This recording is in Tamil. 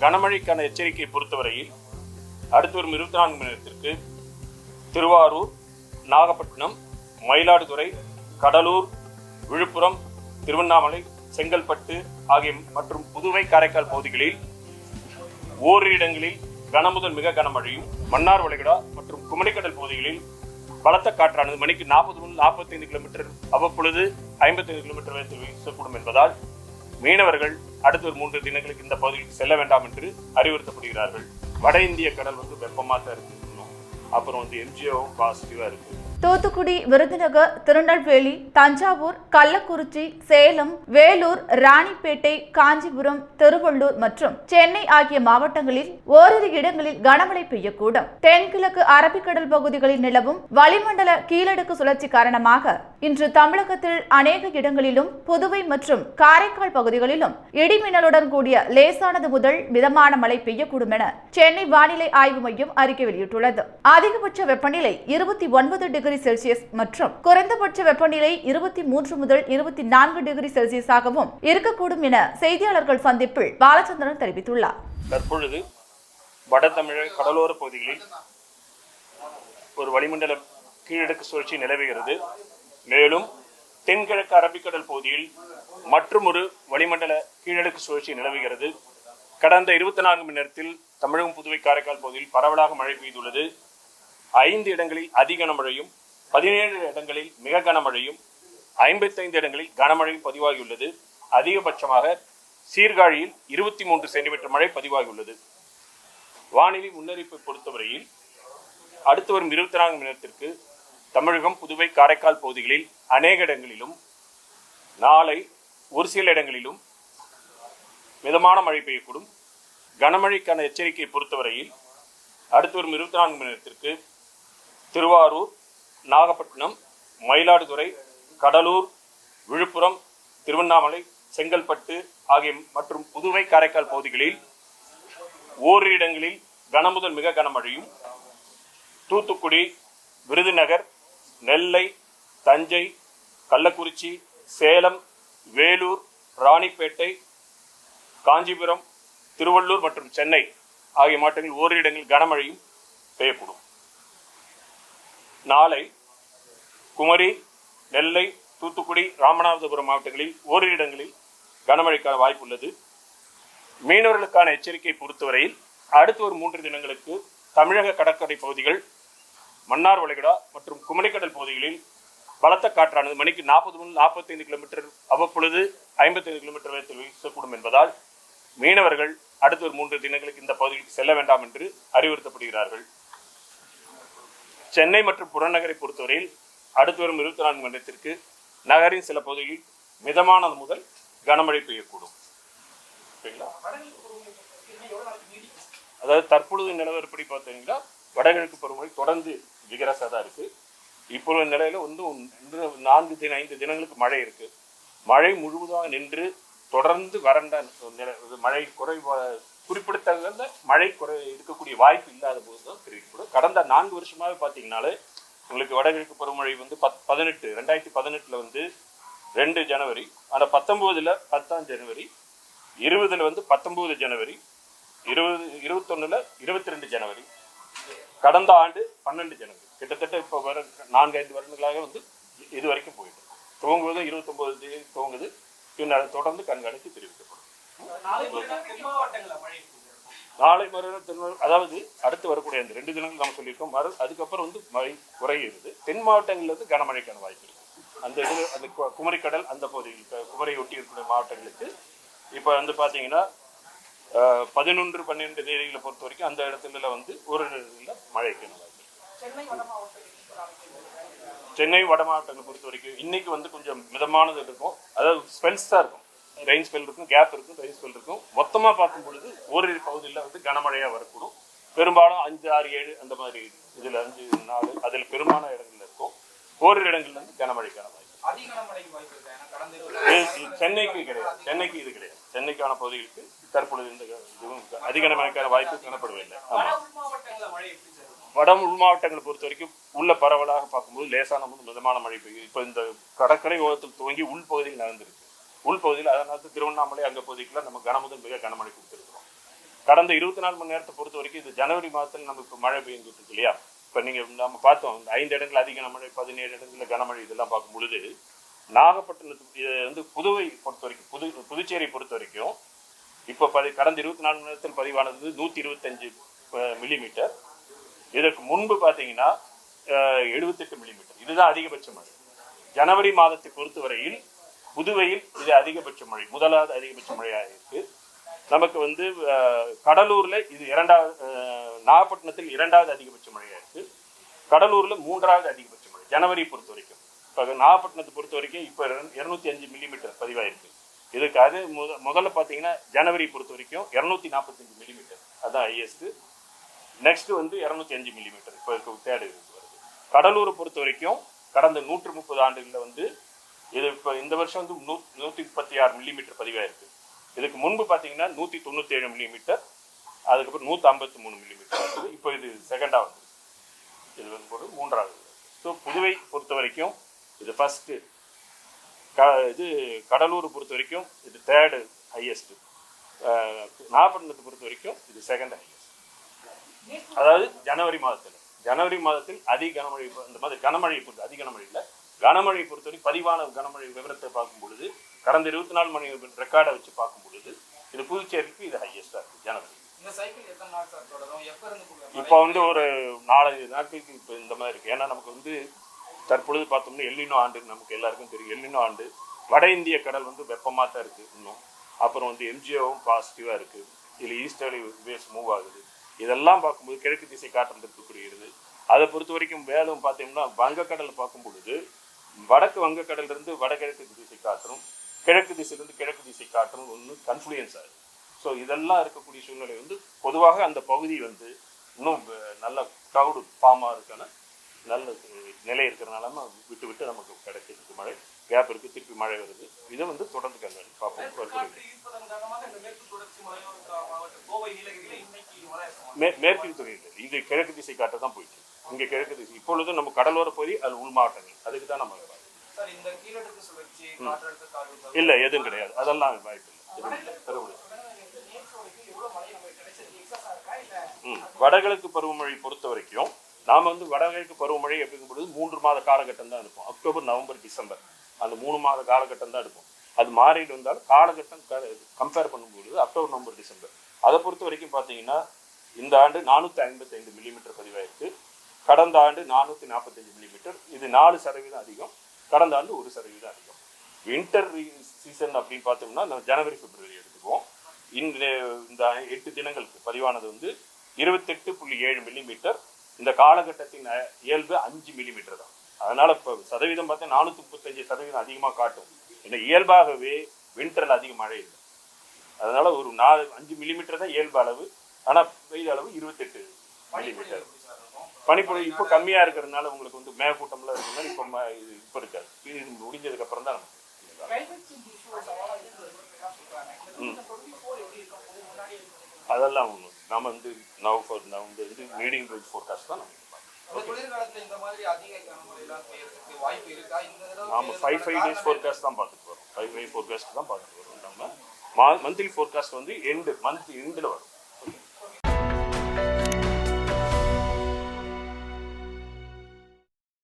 கனமழைக்கான எச்சரிக்கையை பொறுத்தவரையில் அடுத்து வரும் இருபத்தி நான்கு மணி நேரத்திற்கு திருவாரூர் நாகப்பட்டினம் மயிலாடுதுறை கடலூர் விழுப்புரம் திருவண்ணாமலை செங்கல்பட்டு ஆகிய மற்றும் புதுவை காரைக்கால் பகுதிகளில் ஓரிரு இடங்களில் கனமுதல் மிக கனமழையும் மன்னார் வளைகுடா மற்றும் குமரிக்கடல் பகுதிகளில் பலத்த காற்றானது மணிக்கு நாற்பது முதல் நாற்பத்தைந்து கிலோமீட்டர் அவ்வப்பொழுது ஐம்பத்தைந்து கிலோமீட்டர் வேகத்தில் வீசக்கூடும் என்பதால் மீனவர்கள் அடுத்த ஒரு மூன்று தினங்களுக்கு இந்த பகுதிக்கு செல்ல வேண்டாம் என்று அறிவுறுத்தப்படுகிறார்கள் வட இந்திய கடல் வந்து வெப்பமாக தான் இருக்கு இன்னும். அப்புறம் வந்து எம்ஜிஓவும் பாசிட்டிவா இருக்கு தூத்துக்குடி விருதுநகர் திருநெல்வேலி தஞ்சாவூர் கள்ளக்குறிச்சி சேலம் வேலூர் ராணிப்பேட்டை காஞ்சிபுரம் திருவள்ளூர் மற்றும் சென்னை ஆகிய மாவட்டங்களில் ஓரிரு இடங்களில் கனமழை பெய்யக்கூடும். தென்கிழக்கு அரபிக்கடல் பகுதிகளில் நிலவும் வளிமண்டல கீழடுக்கு சுழற்சி காரணமாக இன்று தமிழகத்தில் அநேக இடங்களிலும் புதுவை மற்றும் காரைக்கால் பகுதிகளிலும் இடிமின்னலுடன் கூடிய லேசானது முதல் மிதமான மழை பெய்யக்கூடும் என சென்னை வானிலை ஆய்வு மையம் அறிக்கை வெளியிட்டுள்ளது. அதிகபட்ச வெப்பநிலை இருபத்தி ஒன்பது டிகிரி செல்சியஸ் மற்றும் குறைந்தபட்ச வெப்பநிலை இருபத்தி மூன்று முதல் இருபத்தி நான்கு டிகிரி செல்சியஸாகவும் இருக்கக்கூடும் என செய்தியாளர்கள் சந்திப்பில் பாலச்சந்திரன் தெரிவித்துள்ளார். தற்பொழுது வட தமிழக கடலோர பகுதிகளில் ஒரு வளிமண்டல கீழடுக்கு சுழற்சி நிலவுகிறது. மேலும் தென்கிழக்கு அரபிக்கடல் பகுதியில் மற்றும் ஒரு வளிமண்டல கீழடுக்கு சுழற்சி நிலவுகிறது. கடந்த இருபத்தி நான்கு மணி நேரத்தில் தமிழகம் புதுவை காரைக்கால் பகுதியில் பரவலாக மழை பெய்துள்ளது. ஐந்து இடங்களில் அதி கனமழையும் பதினேழு இடங்களில் மிக கனமழையும் ஐம்பத்தைந்து இடங்களில் கனமழையும் பதிவாகியுள்ளது. அதிகபட்சமாக சீர்காழியில் இருபத்தி மூன்று சென்டிமீட்டர் மழை பதிவாகியுள்ளது. வானிலை முன்னறிப்பை பொறுத்தவரையில் அடுத்து வரும் இருபத்தி நான்கு மணி நேரத்திற்கு தமிழகம் புதுவை காரைக்கால் பகுதிகளில் அநேக இடங்களிலும் நாளை ஒரு சில இடங்களிலும் மிதமான மழை பெய்யக்கூடும். கனமழைக்கான எச்சரிக்கையை பொறுத்தவரையில் அடுத்து வரும் இருபத்தி நான்கு மணி நேரத்திற்கு திருவாரூர் நாகப்பட்டினம் மயிலாடுதுறை கடலூர் விழுப்புரம் திருவண்ணாமலை செங்கல்பட்டு ஆகிய மற்றும் புதுவை காரைக்கால் பகுதிகளில் ஓரிரு இடங்களில் கனமுதல் மிக கனமழையும் தூத்துக்குடி விருதுநகர் நெல்லை தஞ்சை கள்ளக்குறிச்சி சேலம் வேலூர் ராணிப்பேட்டை காஞ்சிபுரம் திருவள்ளூர் மற்றும் சென்னை ஆகிய மாவட்டங்களில் ஓரிரு இடங்களில் கனமழையும் பெய்யக்கூடும். நாளை குமரி நெல்லை தூத்துக்குடி ராமநாதபுரம் மாவட்டங்களில் ஓரிரு இடங்களில் கனமழைக்கான வாய்ப்பு உள்ளது. மீனவர்களுக்கான எச்சரிக்கை பொறுத்தவரையில் அடுத்த ஒரு மூன்று தினங்களுக்கு தமிழக கடற்கரை பகுதிகள் மன்னார் வளைகுடா மற்றும் குமரிக்கடல் பகுதிகளில் பலத்த காற்றானது மணிக்கு நாற்பது முதல் நாற்பத்தைந்து கிலோமீட்டர் அவ்வப்பொழுது ஐம்பத்தைந்து கிலோமீட்டர் வேகத்தில் வீசக்கூடும் என்பதால் மீனவர்கள் அடுத்த ஒரு மூன்று தினங்களுக்கு இந்த பகுதிக்கு செல்ல வேண்டாம் என்று அறிவுறுத்தப்படுகிறார்கள். சென்னை மற்றும் புறநகரை பொறுத்தவரையில் அடுத்து வரும் இருபத்தி நான்கு மணி நேரத்திற்கு நகரின் சில பகுதிகளில் மிதமானது முதல் கனமழை பெய்யக்கூடும். சரிங்களா? அதாவது தற்பொழுது நிலவரப்படி பார்த்தீங்கன்னா வடகிழக்கு பருவமழை தொடர்ந்து விகரசாக தான் இருக்கு. இப்போ உள்ள நிலையில வந்து நான்கு தின ஐந்து தினங்களுக்கு மழை இருக்கு. மழை முழுவதாக நின்று தொடர்ந்து வறண்ட நில- மழை குறைவா குறிப்பிடத்தகுந்த மழை குறை இருக்கக்கூடிய வாய்ப்பு இல்லாத போது தான் தெரிவிக்கப்படும். கடந்த நான்கு வருஷமாகவே பார்த்தீங்கன்னாலே உங்களுக்கு வடகிழக்கு பருவமழை வந்து பத் பதினெட்டு ரெண்டாயிரத்தி பதினெட்டில் வந்து ரெண்டு ஜனவரி ஆனால் பத்தொம்போதில் பத்தாம் ஜனவரி இருபதுல வந்து பத்தொம்போது ஜனவரி இருபது இருபத்தொன்னுல இருபத்தி ரெண்டு ஜனவரி கடந்த ஆண்டு பன்னெண்டு ஜனவரி. கிட்டத்தட்ட இப்போ வர நான்கு ஐந்து வருடங்களாக வந்து இது வரைக்கும் போயிட்டு துவங்குவது இருபத்தொம்போது தேதி துவங்குது. பின்னர் தொடர்ந்து கண்காணித்து தெரிவிக்கப்படும். நாளை மறுநாள் திருநெல் அதாவது அடுத்து வரக்கூடிய அந்த ரெண்டு தினங்கள் நம்ம சொல்லியிருக்கோம். மறு அதுக்கப்புறம் வந்து மழை குறைகிறது தென் மாவட்டங்கள்ல இருந்து கனமழைக்கான வாய்ப்பு இருக்கு. அந்த இது அந்த குமரிக்கடல் அந்த பகுதியில் குமரை ஒட்டி இருக்கக்கூடிய மாவட்டங்களுக்கு இப்போ வந்து பார்த்தீங்கன்னா பதினொன்று பன்னிரெண்டு தேதிகளை பொறுத்த வரைக்கும் அந்த இடத்துல வந்து ஒரு இடத்துல மழைக்கான வாய்ப்பு சென்னை வட மாவட்டங்களை பொறுத்த வரைக்கும் இன்னைக்கு வந்து கொஞ்சம் மிதமானது இருக்கும். அதாவது ஸ்பென்ஸ் தான் இருக்கும். ரெயின் ஸ்பெல் இருக்கும் கேப் இருக்கும் ரெயின் ஸ்பெல் இருக்கும். மொத்தமா பார்க்கும் பொழுது ஓரிரு பகுதியில் வந்து கனமழையா வரக்கூடும். பெரும்பாலும் அஞ்சு ஆறு ஏழு அந்த மாதிரி இதுல அஞ்சு நாலு அதில் பெரும்பாலான இடங்கள்ல இருக்கும். ஓரிரு இடங்கள்ல இருந்து கனமழைக்கான வாய்ப்பு சென்னைக்கு கிடையாது. சென்னைக்கு இது கிடையாது. சென்னைக்கான பகுதிகளுக்கு தற்பொழுது இந்த இதுவும் அதிக வாய்ப்பு காணப்படவில்லை. ஆமா. வட உள் உள் மாவட்டங்களை பொறுத்த வரைக்கும் உள்ள பரவலாக பார்க்கும்போது லேசான மிதமான மழை பெய்யும் இப்போ இந்த கடற்கரை ஓரத்தில் துவங்கி உள்பகுதியில் நடந்திருக்கு உள்பகுதியில் அதனால தான் திருவண்ணாமலை அங்க பகுதிக்குள்ள நம்ம கனமுதல் மிக கனமழை கொடுத்துருக்கோம் கடந்த இருபத்தி நாலு மணி நேரத்தை பொறுத்த வரைக்கும் இது ஜனவரி மாதத்தில் நமக்கு மழை பெய்ஞ்சிட்டு இருக்கு இல்லையா? இப்போ நீங்கள் நம்ம பார்த்தோம் இந்த ஐந்து இடங்கள் அதிக கனமழை பதினேழு இடங்களில் கனமழை இதெல்லாம் பார்க்கும் பொழுது நாகப்பட்டினத்து இது வந்து புதுவை பொறுத்த வரைக்கும் புது புதுச்சேரி பொறுத்த வரைக்கும் இப்போ பதி கடந்த இருபத்தி நாலு மணி நேரத்தில் பதிவானது நூற்றி இருபத்தஞ்சு மில்லிமீட்டர் இதற்கு முன்பு பார்த்தீங்கன்னா எழுபத்தெட்டு மில்லிமீட்டர் இதுதான் அதிகபட்ச மழை. ஜனவரி மாதத்தை பொறுத்தவரையில் புதுவையில் இது அதிகபட்ச மழை முதலாவது அதிகபட்ச மழையாக இருக்கு. நமக்கு வந்து கடலூர்ல இது இரண்டாவது நாகப்பட்டினத்தில் இரண்டாவது அதிகபட்ச மழையாக இருக்கு. கடலூர்ல மூன்றாவது அதிகபட்ச மழை ஜனவரி பொறுத்த வரைக்கும். இப்போ நாகப்பட்டினத்தை பொறுத்த வரைக்கும் இப்போ இருநூத்தி அஞ்சு மில்லிமீட்டர் பதிவாயிருக்கு இதுக்கு அது முத முதல்ல பார்த்தீங்கன்னா ஜனவரி பொறுத்த வரைக்கும் இரநூத்தி நாற்பத்தஞ்சு மில்லிமீட்டர் அதுதான் ஹையஸ்ட் நெக்ஸ்ட் வந்து இரநூத்தி அஞ்சு மில்லிமீட்டர் இப்போ இருக்க தேர்டு வருது. கடலூரை பொறுத்த வரைக்கும் கடந்த நூற்று முப்பது ஆண்டுகளில் வந்து இது இப்போ இந்த வருஷம் வந்து நூ நூற்றி முப்பத்தி ஆறு மில்லிமீட்டர் பதிவாயிருக்கு. இதுக்கு முன்பு பார்த்தீங்கன்னா நூற்றி தொண்ணூற்றி ஏழு மில்லிமீட்டர் அதுக்கப்புறம் நூற்றி ஐம்பத்தி மூணு மில்லிமீட்டர் இப்போ இது செகண்டாக வந்து இது வந்து ஒரு மூன்றாவது ஸோ புதுவை பொறுத்த வரைக்கும் இது ஃபஸ்ட்டு க இது கடலூர் பொறுத்த வரைக்கும் இது தேர்டு ஹையஸ்ட்டு நாகப்பட்டினத்தை பொறுத்த வரைக்கும் இது செகண்ட் ஹையஸ்ட் அதாவது ஜனவரி மாதத்தில். ஜனவரி மாதத்தில் அதிக கனமழை இந்த மாதிரி கனமழை பொறுத்து அதிக கனமழை இல்லை கனமழை பொறுத்தவரை பதிவான கனமழை விவரத்தை பார்க்கும் பொழுது கடந்த இருபத்தி நாலு மணி ரெக்கார்டை வச்சு பார்க்கும் பொழுது இது புதுச்சேரிக்கு இது ஹையஸ்டாக இருக்குது ஜனவரி. இப்போ வந்து ஒரு நாலஞ்சு நாட்களுக்கு இப்போ இந்த மாதிரி இருக்கு. ஏன்னா நமக்கு வந்து தற்பொழுது பார்த்தோம்னா எல்லினோ ஆண்டு நமக்கு எல்லாருக்கும் தெரியும். எல்லினோ ஆண்டு வட இந்திய கடல் வந்து வெப்பமாக தான் இருக்கு இன்னும். அப்புறம் வந்து எம்ஜிஓவும் பாசிட்டிவாக இருக்கு. இதில் ஈஸ்டர்லி வேஸ் மூவ் ஆகுது. இதெல்லாம் பார்க்கும்போது கிழக்கு திசை காற்று இருக்கக்கூடியது அதை பொறுத்த வரைக்கும் மேலும் பார்த்தீங்கன்னா வங்கக்கடலை பார்க்கும் பொழுது வடக்கு வங்கக்கடல்ல இருந்து வடகிழக்கு திசை காற்றும் கிழக்கு திசையிலிருந்து கிழக்கு திசை காற்றும் ஒன்று கன்ஃப்ளூயன்ஸ் ஆகுது. ஸோ இதெல்லாம் இருக்கக்கூடிய சூழ்நிலை வந்து பொதுவாக அந்த பகுதி வந்து இன்னும் நல்ல க்ளவுடு ஃபார்மாக இருக்கான நல்ல நிலை இருக்கிறனால விட்டு விட்டு நமக்கு கிடைக்கிறதுக்கு மழை கேப் இருக்குது திருப்பி மழை வருது. இதை வந்து தொடர்ந்து கண்காணி பார்ப்போம். மேற்கு துறையில் இது கிழக்கு திசை காட்ட தான் போயிட்டு இங்கே கிழக்கு திசை இப்பொழுது நம்ம கடலோர பகுதி அது உள் மாவட்டங்கள். அதுக்கு தான் நம்ம இல்லை எதுவும் கிடையாது. அதெல்லாம் வாய்ப்பு இல்லை. ம். வடகிழக்கு பருவமழை பொறுத்த வரைக்கும் நாம் வந்து வடகிழக்கு பருவமழை அப்படிங்கும் பொழுது மூன்று மாத காலகட்டம் தான் இருக்கும் அக்டோபர் நவம்பர் டிசம்பர். அந்த மூணு மாத காலகட்டம் தான் இருக்கும் அது மாறிட்டு வந்தால் காலகட்டம் கம்பேர் பண்ணும்பொழுது அக்டோபர் நவம்பர் டிசம்பர். அதை பொறுத்த வரைக்கும் பார்த்தீங்கன்னா இந்த ஆண்டு நானூற்றி ஐம்பத்தைந்து மில்லிமீட்டர் பதிவாயிருக்கு. கடந்த ஆண்டு நானூற்றி நாற்பத்தஞ்சு மில்லிமீட்டர் இது நாலு சதவீதம் அதிகம். கடந்த ஆண்டு ஒரு சதவீதம் அதிகம். வின்டர் சீசன் அப்படின்னு பார்த்தோம்னா நம்ம ஜனவரி பிப்ரவரி எடுத்துக்குவோம். இந்த இந்த எட்டு தினங்களுக்கு பதிவானது வந்து இருபத்தெட்டு புள்ளி ஏழு மில்லிமீட்டர் இந்த காலகட்டத்தின் இயல்பு அஞ்சு மில்லிமீட்டர் தான். அதனால இப்போ சதவீதம் பார்த்தா நானூற்றி முப்பத்தஞ்சு சதவீதம் அதிகமாக காட்டும். ஏன்னா இயல்பாகவே வின்டரில் அதிக மழை இல்லை. அதனால ஒரு நாலு அஞ்சு மில்லிமீட்டர் தான் இயல்பு அளவு. ஆனால் பெய்த அளவு இருபத்தெட்டு மில்லிமீட்டர் பனிப்பொழிவு இப்போ கம்மியாக இருக்கிறதுனால உங்களுக்கு வந்து மேகக்கூட்டம்லாம் இருக்கிறதுனால இப்போ ம- இது இப்போ இருக்காது. இது முடிஞ்சதுக்கு அப்புறம் தான் நமக்கு climate change issue ஒரு சவாலா இருக்கிறதுன்னு சொல்றாங்க இந்த 2024 எப்படி இருக்கும் போது முன்னாடி இருக்கும் அதெல்லாம் ஒன்று நம்ம வந்து நவ் ஃபார் நம்ம வந்து இது மீடியம் ரேஞ்ச் ஃபோர்காஸ்ட் தான் நாம ஃபைவ் ஃபைவ் டேஸ் ஃபோர்காஸ்ட் தான் பார்த்துட்டு வரோம். ஃபைவ் ஃபைவ் ஃபோர்காஸ்ட் தான் பார்த்துட்டு வரோம். நம்ம மா மந்த்லி ஃபோர்காஸ்ட் வந்து எண்டு மந்த் எண்டில் வரும்.